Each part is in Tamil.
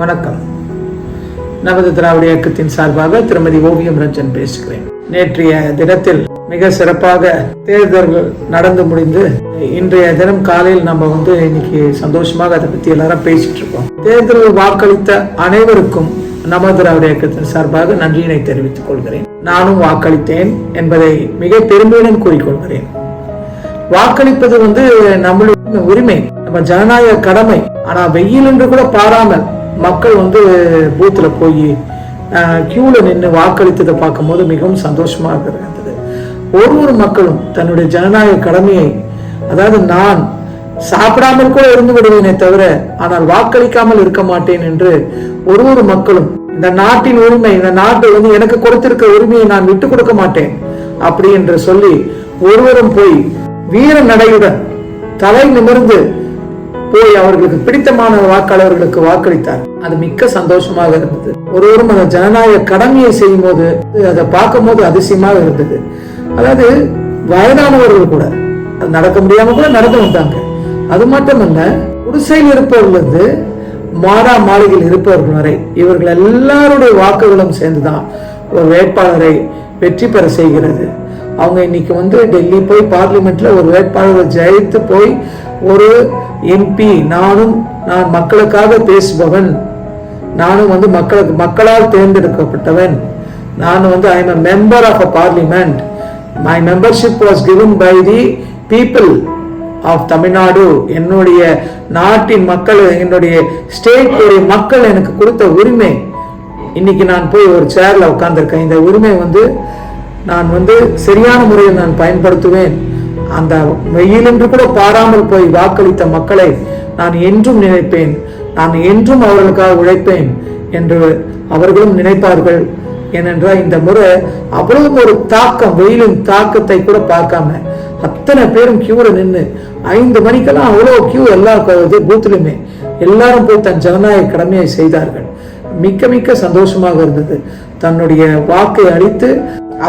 வணக்கம். நமது திராவிட இயக்கத்தின் சார்பாக திருமதி ஓவியம் ரஞ்சன் பேசுகிறேன். நேற்றைய தினத்தில் மிக சிறப்பாக தேர்தல்கள் நடந்து முடிந்து இன்றைய தினம் காலையில் நம்ம வந்து இன்னைக்கு சந்தோஷமாக அதை பத்தி எல்லாரும் பேசிட்டு இருக்கோம். தேர்தலில் வாக்களித்த அனைவருக்கும் நமது திராவிட இயக்கத்தின் சார்பாக நன்றியினை தெரிவித்துக் கொள்கிறேன். நானும் வாக்களித்தேன் என்பதை மிக பெருமையுடன் கூறிக்கொள்கிறேன். வாக்களிப்பது வந்து நம்மளுடைய உரிமை நம்ம ஜனநாயக கடமை. ஆனா வெயில் என்று கூட பாராமல் மக்கள் வந்து பூத்தில் போய் கியூல நின்று வாக்களித்ததை பார்க்கும்போது மிகவும் சந்தோஷமாக இருந்தது. ஒரு ஒரு மக்களும் தன்னுடைய ஜனநாயக கடமையை அதாவது நான் சாப்பிடாமல் கூட இருந்து விடுவேனே தவிர ஆனால் வாக்களிக்காமல் இருக்க மாட்டேன் என்று ஒரு ஒரு மக்களும் இந்த நாட்டின் உரிமை இந்த நாட்டில் வந்து எனக்கு கொடுத்திருக்க உரிமையை நான் விட்டு கொடுக்க மாட்டேன் அப்படி என்று சொல்லி ஒருவரும் போய் வீர நடையுடன் தலை நிமிர்ந்து போய் அவர்களுக்கு பிடித்தமான வாக்காளர்களுக்கு வாக்களித்தார். அது மிக்க சந்தோஷமாக இருந்தது. ஒருவரும் அந்த ஜனநாயக கடமையை செய்யும் போது அதை பார்க்கும் போது அதிசயமாக இருந்தது. அதாவது வயதானவர்கள் கூட அது நடக்க முடியாம கூட நடந்து வந்தாங்க. அது மட்டுமல்ல குடிசையில் இருப்பவர்கள் மாறா மாளிகையில் இருப்பவர்கள் வரை இவர்கள் எல்லாருடைய வாக்குகளும் சேர்ந்துதான் ஒரு வேட்பாளரை வெற்றி பெற செய்கிறது. அவங்க இன்னைக்கு வந்து டெல்லி போய் பார்லிமெண்ட்ல ஒரு வேட்பாளரை ஜெயித்து போய் ஒரு எம்பி நானும் நான் மக்களுக்காக பேசுபவன். நானும் வந்து மக்களுக்கு மக்களால் தேர்ந்தெடுக்கப்பட்டவன். நான் வந்து I am a member of a parliament my membership was given by the people of Tamil Nadu என்னுடைய நாட்டின் மக்கள் என்னுடைய ஸ்டேட்டுடைய மக்கள் எனக்கு கொடுத்த உரிமை. இன்னைக்கு நான் போய் ஒரு சேர்ல உட்காந்துருக்கேன் இந்த உரிமை வந்து நான் வந்து சரியான முறையில் நான் பயன்படுத்துவேன். அந்த வெயில் என்று கூட பாராமல் போய் வாக்களித்த மக்களை நான் என்றும் நினைப்பேன். நான் என்றும் அவர்களுக்காக உழைப்பேன் என்று அவர்களும் நினைப்பார்கள். ஏனென்றால் இந்த முறை அவ்வளவு ஒரு தாக்கம் வெயிலின் தாக்கத்தை கூட பார்க்காம அத்தனை பேரும் கியூல நின்று ஐந்து மணிக்கெல்லாம் அவ்வளோ கியூ எல்லா இது பூத்துலையுமே எல்லாரும் போய் தன் ஜனநாயக கடமையை செய்தார்கள். மிக்க மிக்க சந்தோஷமாக இருந்தது. தன்னுடைய வாக்கை அளித்து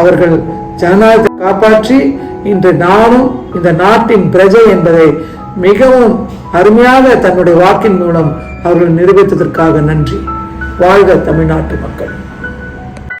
அவர்கள் ஜனநாயகத்தை காப்பாற்றி இன்று நானும் இந்த நாட்டின் பிரஜை என்பதை மிகவும் அருமையாக தன்னுடைய வாக்கின் மூலம் அவர்கள் நிரூபித்ததற்காக நன்றி. வாழ்க தமிழ்நாட்டு மக்கள்.